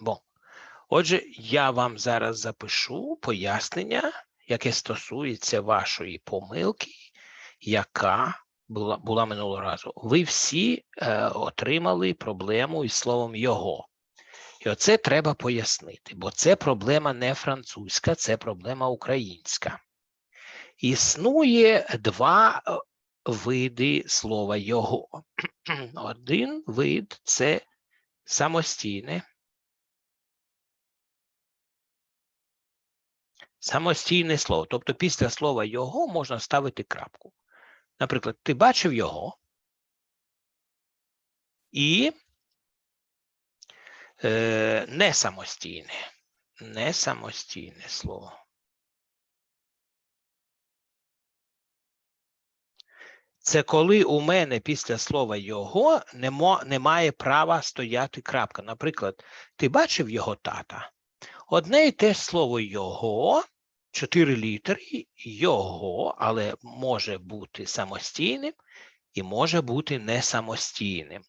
Бо. Отже, я вам зараз запишу пояснення, яке стосується вашої помилки, яка була, була минулого разу. Ви всі е, отримали проблему із словом його. І оце треба пояснити, бо це проблема не французька, це проблема українська. Існує два е, види слова його. Один вид це самостійне. Самостійне слово. Тобто після слова його можна ставити крапку. Наприклад, ти бачив його і е, не самостійне. Не самостійне слово. Це коли у мене після слова його немає права стояти крапка. Наприклад, ти бачив його тата? Одне і те ж слово його, чотири літери, його, але може бути самостійним і може бути не самостійним.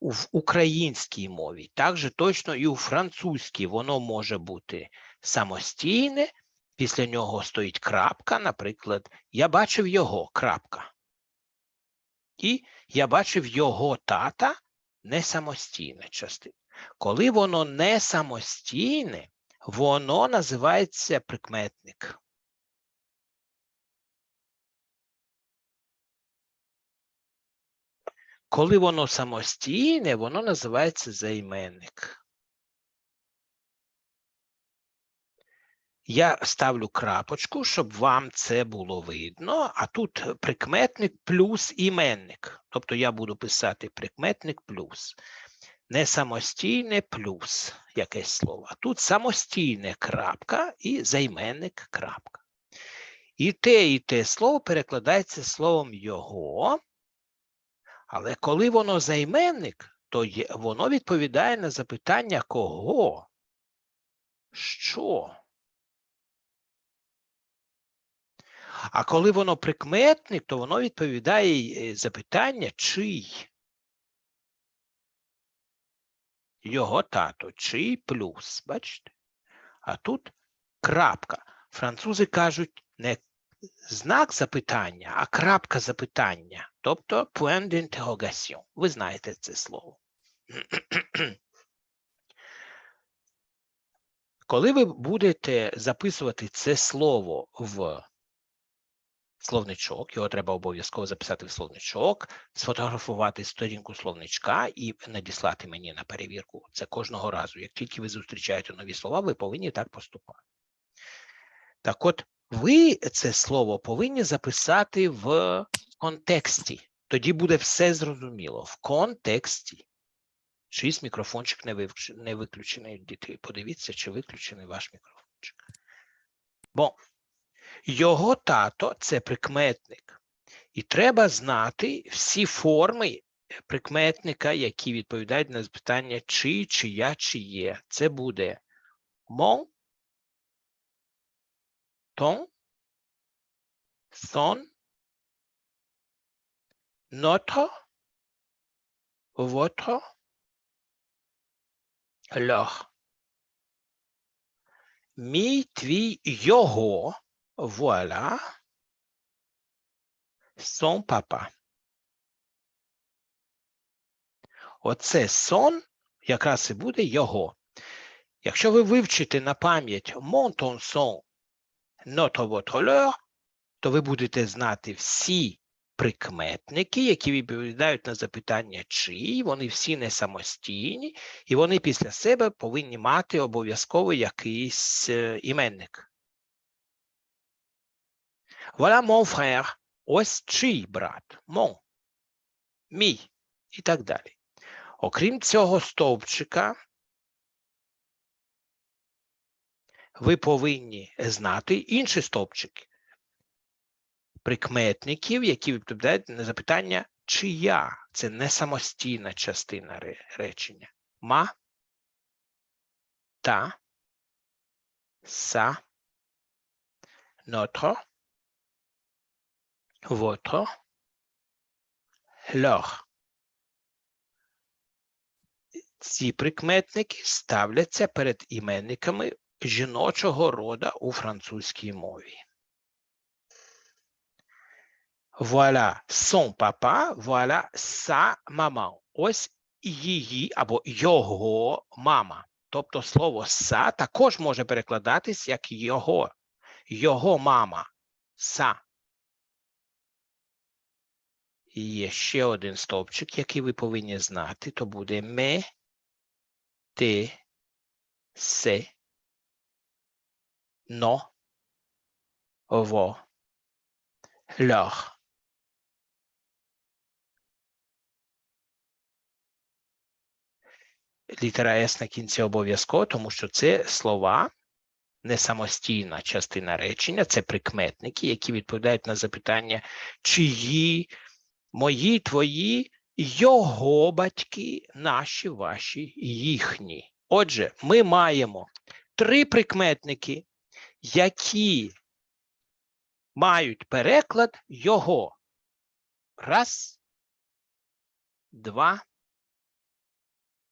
В українській мові, також точно і у французькій воно може бути самостійне, після нього стоїть крапка, наприклад, я бачив його крапка. І я бачив його тата не самостійна частина. Коли воно не самостійне, воно називається прикметник. Коли воно самостійне, воно називається займенник. Я ставлю крапочку, щоб вам це було видно, а тут прикметник плюс іменник. Тобто я буду писати прикметник плюс. Не самостійне плюс якесь слово. Тут самостійне крапка і займенник крапка. І те, і те слово перекладається словом його, але коли воно займенник, то є, воно відповідає на запитання кого? Що? А коли воно прикметник, то воно відповідає е, запитання чий. Його тато, чий плюс, бачите? А тут крапка. Французи кажуть не знак запитання, а крапка запитання, тобто point d'interrogation. Ви знаєте це слово. Коли ви будете записувати це слово в словничок, його треба обов'язково записати в словничок, сфотографувати сторінку словничка і надіслати мені на перевірку. Це кожного разу. Як тільки ви зустрічаєте нові слова, ви повинні так поступати. Так от, ви це слово повинні записати в контексті. Тоді буде все зрозуміло. В контексті. Чийсь мікрофончик не, вивч... не виключений, діти. Подивіться, чи виключений ваш мікрофончик. Бо його тато це прикметник. І треба знати всі форми прикметника, які відповідають на запитання чи, чия, чиє. Це буде mon, ton, son, notre, votre, leur. Мій, твій, його Voilà. Son папа. Оце сон якраз і буде його. Якщо ви вивчите на пам'ять mon son, notre то ви будете знати всі прикметники, які відповідають на запитання чи, вони всі не самостійні, і вони після себе повинні мати обов'язково якийсь е, іменник. Voilà mon frère. Ось чий брат. Mon. Мій. І так далі. Окрім цього стовпчика, ви повинні знати інші стовпчики. Прикметників, які відповідають на запитання, чия. Це не самостійна частина речення. Ма, та, са, notre, votre, leur. ці прикметники ставляться перед іменниками жіночого рода у французькій мові. Voilà son papa, voilà sa maman. Ось її або його мама. Тобто слово са також може перекладатись як його. Його мама. Са. І є ще один стовпчик, який ви повинні знати, то буде ме, те, се, но, во, льох. Літера С на кінці обов'язково, тому що це слова, не самостійна частина речення, це прикметники, які відповідають на запитання, чиї, мої, твої, його батьки, наші, ваші, їхні. Отже, ми маємо три прикметники, які мають переклад його. Раз, два,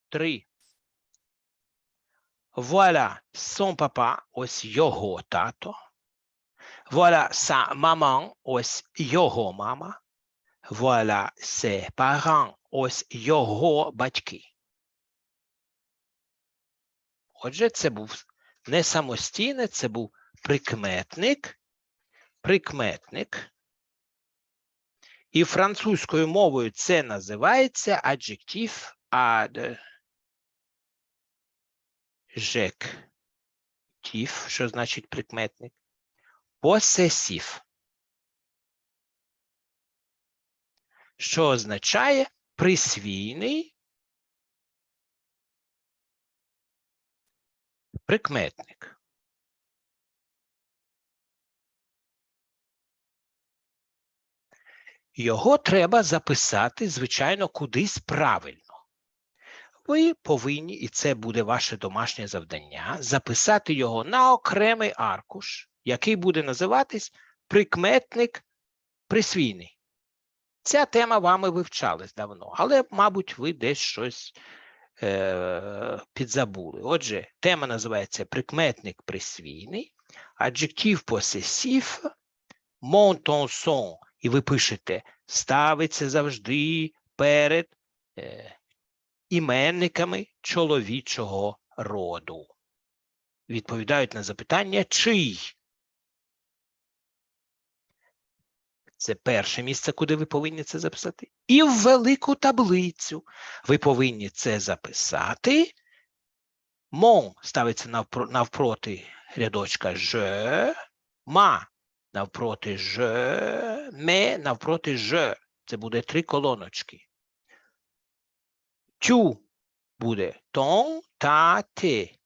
три. Voilà son papa, ось його тато. Voilà sa maman, ось його мама. Voilà ses parents, ось його батьки. Отже, це був не самостійне, це був прикметник. Прикметник. І французькою мовою це називається adjectif ad жектів, що значить прикметник, посесів, що означає присвійний прикметник. Його треба записати, звичайно, кудись правильно. Ви повинні, і це буде ваше домашнє завдання, записати його на окремий аркуш, який буде називатись прикметник присвійний. Ця тема вами вивчалась давно, але, мабуть, ви десь щось е, підзабули. Отже, тема називається прикметник присвійний, аджектив посесів, монтонсон, і ви пишете, ставиться завжди перед. Е, іменниками чоловічого роду. Відповідають на запитання чий. Це перше місце, куди ви повинні це записати. І в велику таблицю ви повинні це записати. Мон ставиться навпро, навпроти рядочка ж, ма навпроти ж, ме навпроти ж. Це буде три колоночки. Тю буде тон та ти.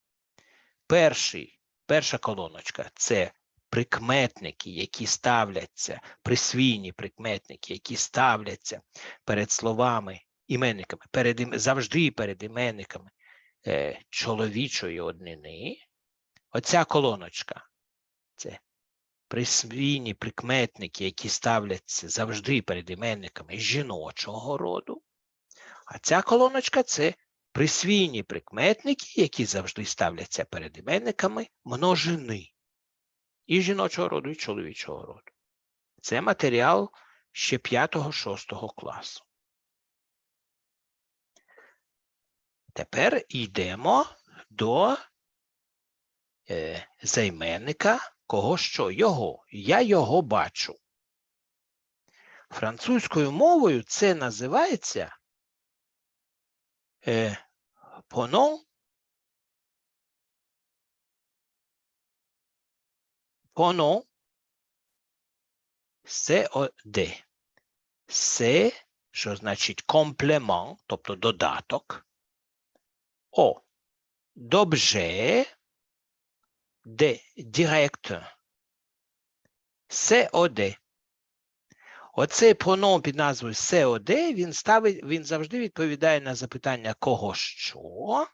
Перший, перша колоночка це прикметники, які ставляться, присвійні прикметники, які ставляться перед словами, іменниками, перед, завжди перед іменниками е, чоловічої однини. Оця колоночка це присвійні прикметники, які ставляться завжди перед іменниками жіночого роду. А ця колоночка це присвійні прикметники, які завжди ставляться перед іменниками множини і жіночого роду, і чоловічого роду. Це матеріал ще 5-6 класу. Тепер йдемо до е, займенника кого що його. Я його бачу. Французькою мовою це називається е, поном, поном COD. Це, що значить комплемент, тобто додаток. О. D'objet de direct. COD. Оцей проном під назвою COD, він ставить, він завжди відповідає на запитання кого що,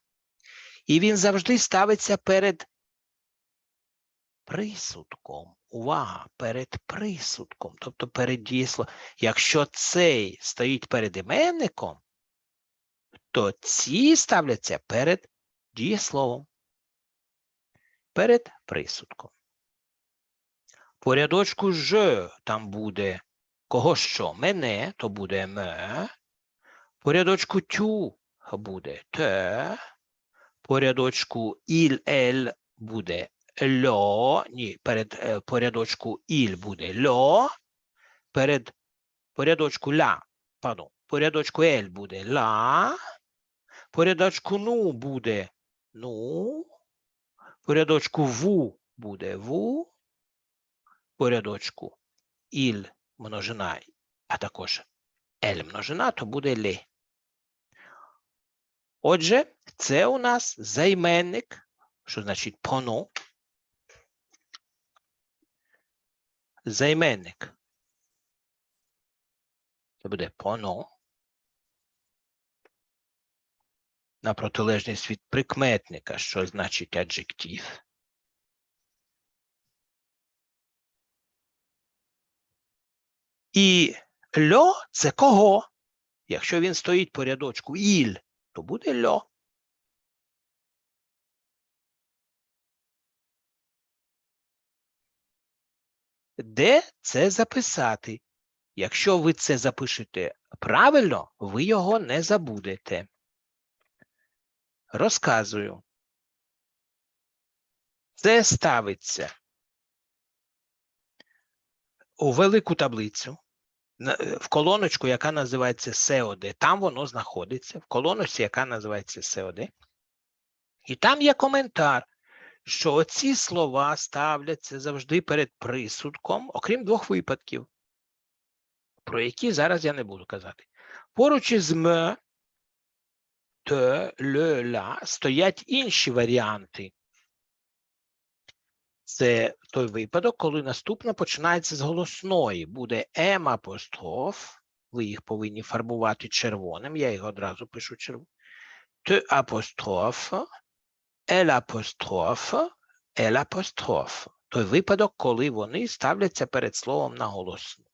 і він завжди ставиться перед присудком. Увага, перед присудком, тобто перед дієсловом. Якщо цей стоїть перед іменником, то ці ставляться перед дієсловом, перед присудком. По рядочку ж там буде кого що? Мене, то буде ме. По рядочку тю буде те. По рядочку іль ель буде льо. Ні, перед е, по іль буде льо. Перед по рядочку ля, пардон, по рядочку ель буде ла. По рядочку ну буде ну. По рядочку ву буде ву. По рядочку іль множина, а також ель множина, то буде лі. Отже, це у нас займенник, що значить поно. Займенник. Це буде поно. На протилежність від прикметника, що значить аджектив. І льо це кого? Якщо він стоїть по рядочку іль, то буде льо. Де це записати? Якщо ви це запишете правильно, ви його не забудете. Розказую. Це ставиться у велику таблицю е, в колоночку, яка називається SEOD. Там воно знаходиться, в колоночці, яка називається SEOD. І там є коментар, що оці слова ставляться завжди перед присудком, окрім двох випадків, про які зараз я не буду казати. Поруч із м, т, л, ля стоять інші варіанти. Це той випадок, коли наступне починається з голосної. Буде М апостроф. Ви їх повинні фарбувати червоним. Я їх одразу пишу червоним. Т апостроф, Л апостроф, Л апостроф. Той випадок, коли вони ставляться перед словом на голосну.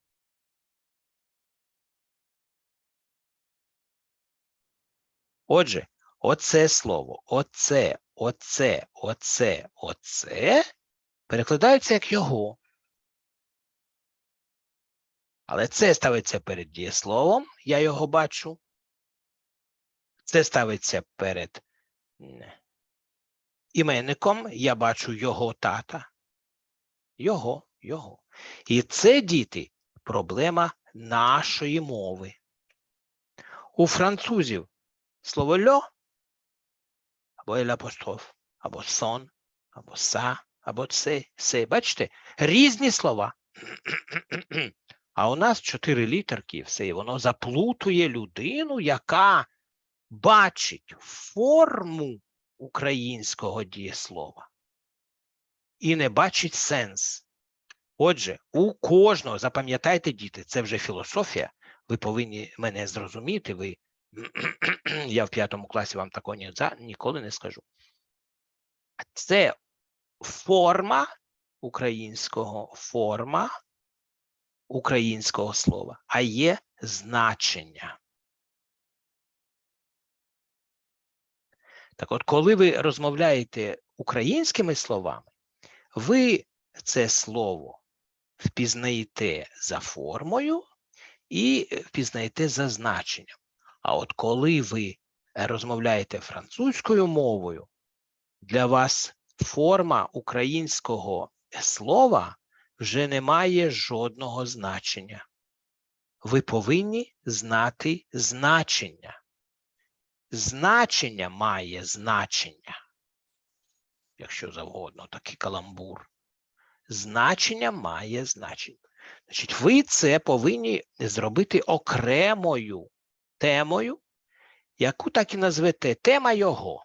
Отже, оце слово, оце, оце, оце, оце перекладаються як його. Але це ставиться перед дієсловом, я його бачу. Це ставиться перед іменником, я бачу його тата. Його, його. І це, діти, проблема нашої мови. У французів слово льо або ель апостроф, або сон, або са, або це, се. Бачите, різні слова. А у нас чотири літерки, все, і воно заплутує людину, яка бачить форму українського дієслова і не бачить сенс. Отже, у кожного, запам'ятайте, діти, це вже філософія. Ви повинні мене зрозуміти. Ви я в п'ятому класі вам такого ні, ніколи не скажу. Це форма українського форма українського слова, а є значення. Так от, коли ви розмовляєте українськими словами, ви це слово впізнаєте за формою і впізнаєте за значенням. А от коли ви розмовляєте французькою мовою, для вас форма українського слова вже не має жодного значення. Ви повинні знати значення. Значення має значення, якщо завгодно, такий каламбур. Значення має значення. Значить, ви це повинні зробити окремою темою, яку так і назвете тема його.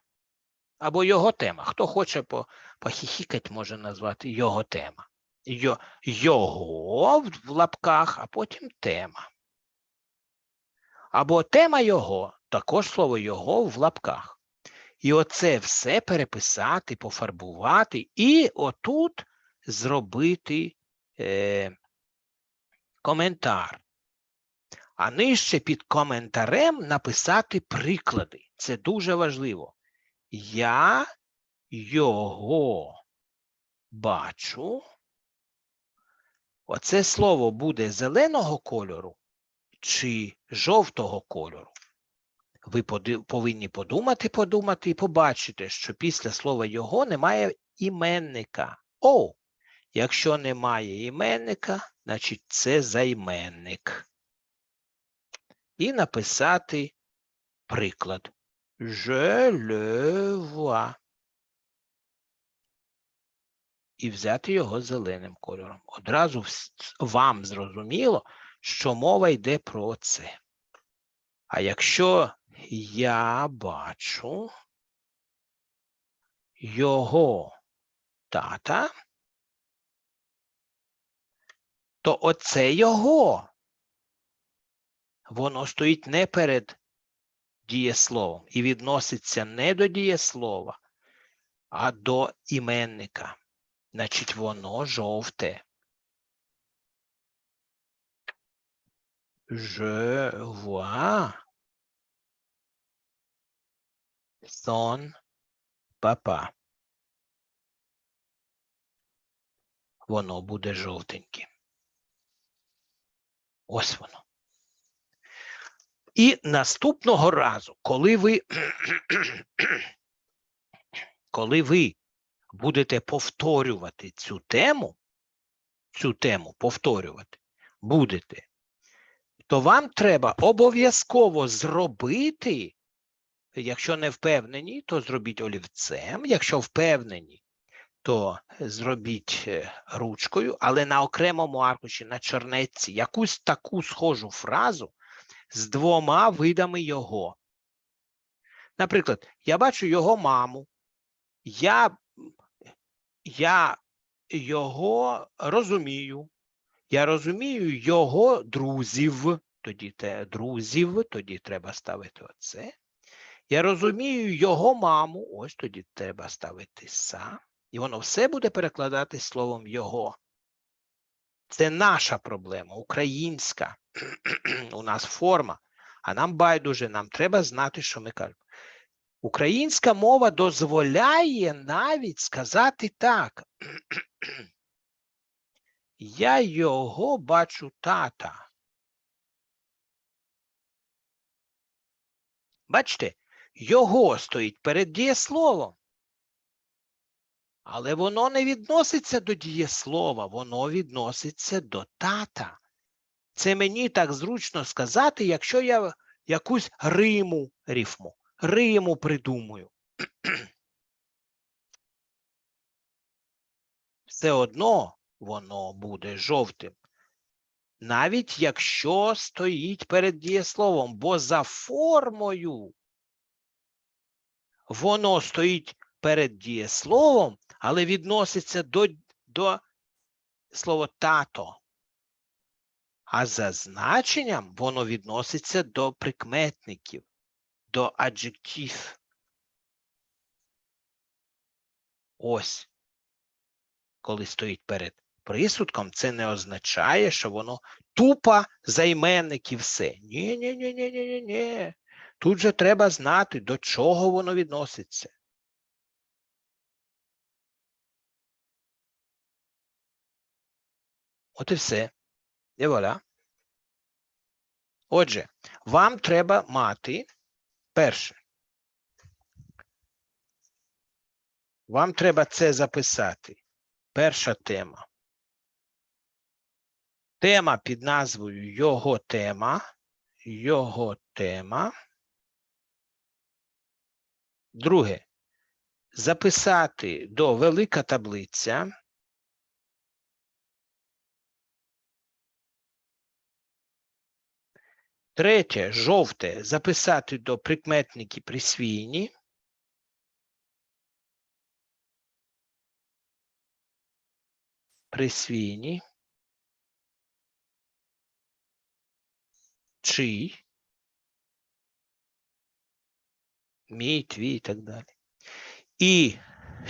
Або його тема. Хто хоче по, похіхікать, може назвати його тема. Йо, його в лапках, а потім тема. Або тема його, також слово його в лапках. І оце все переписати, пофарбувати, і отут зробити е, коментар. а нижче під коментарем написати приклади. Це дуже важливо. Я його бачу. Оце слово буде зеленого кольору чи жовтого кольору. Ви повинні подумати, подумати і побачите, що після слова його немає іменника. О, якщо немає іменника, значить це займенник. І написати приклад. Je le vois. І взяти його зеленим кольором. Одразу вам зрозуміло, що мова йде про це. А якщо я бачу його тата, то оце його. Воно стоїть не перед дієсловом і відноситься не до дієслова, а до іменника. Значить, воно жовте. Je vois son papa. Воно буде жовтеньким. Ось воно. І наступного разу, коли ви, коли ви будете повторювати цю тему, цю тему повторювати будете, то вам треба обов'язково зробити, якщо не впевнені, то зробіть олівцем, якщо впевнені, то зробіть е, ручкою, але на окремому аркуші, на чорнетці, якусь таку схожу фразу з двома видами його. Наприклад, я бачу його маму, я, я його розумію, я розумію його друзів, тоді те друзів, тоді треба ставити оце. Я розумію його маму, ось тоді треба ставити са. І воно все буде перекладатись словом його. Це наша проблема, українська. У нас форма, а нам байдуже, нам треба знати, що ми кажемо. Українська мова дозволяє навіть сказати так. Я його бачу тата. Бачите, його стоїть перед дієсловом. Але воно не відноситься до дієслова, воно відноситься до тата. Це мені так зручно сказати, якщо я якусь риму рифму, риму придумую. Все одно воно буде жовтим. Навіть якщо стоїть перед дієсловом, бо за формою воно стоїть перед дієсловом, але відноситься до, до слова тато. А за значенням воно відноситься до прикметників, до аджектив. Ось. Коли стоїть перед присудком, це не означає, що воно тупо займенник і все. Ні, Тут же треба знати, до чого воно відноситься. От і все. І вуаля. Отже, вам треба мати перше. Вам треба це записати. Перша тема. Тема під назвою Його тема. Його тема. Друге. Записати до велика таблиця. Третє, жовте, записати до прикметники присвійні. Присвійні. Чий. Мій, твій і так далі. І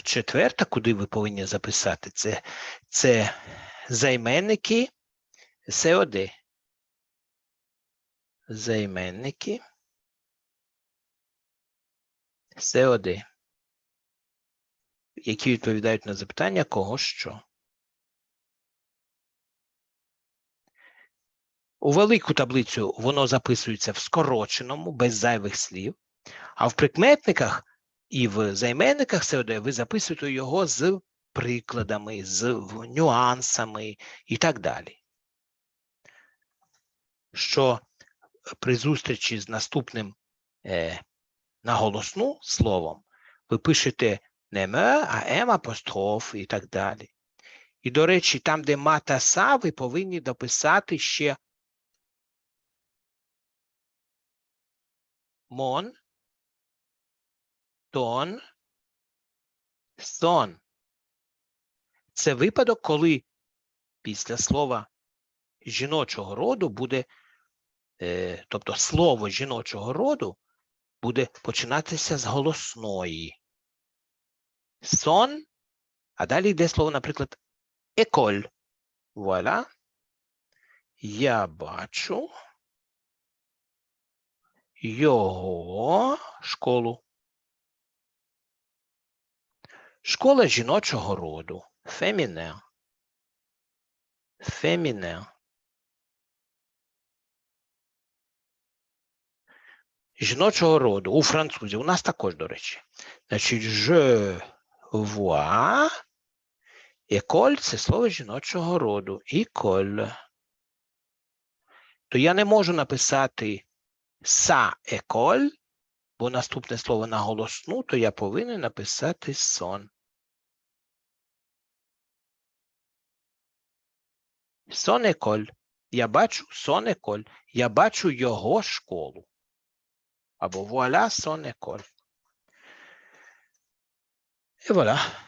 четверта, куди ви повинні записати, це, це займенники СОД. займенники СОД, які відповідають на запитання кого що. У велику таблицю воно записується в скороченому, без зайвих слів, а в прикметниках і в займенниках СОД ви записуєте його з прикладами, з нюансами і так далі. Що при зустрічі з наступним е, наголосну словом ви пишете не ме, а ем апостроф і так далі. І, до речі, там, де ма та са, ви повинні дописати ще мон, тон, сон. Це випадок, коли після слова жіночого роду буде, е, тобто слово жіночого роду буде починатися з голосної. Сон, а далі йде слово, наприклад, еколь. Вуаля. Я бачу його школу. Школа жіночого роду. Феміне. Феміне. Жіночого роду у французів. У нас також, до речі. Значить, je vois. Еколь це слово жіночого роду. Іколь. То я не можу написати са еколь, бо наступне слово на голосну, то я повинен написати сон. Сон еколь. Я бачу сонеколь. Я бачу його школу. Або вуаля сонеколь. І voilà.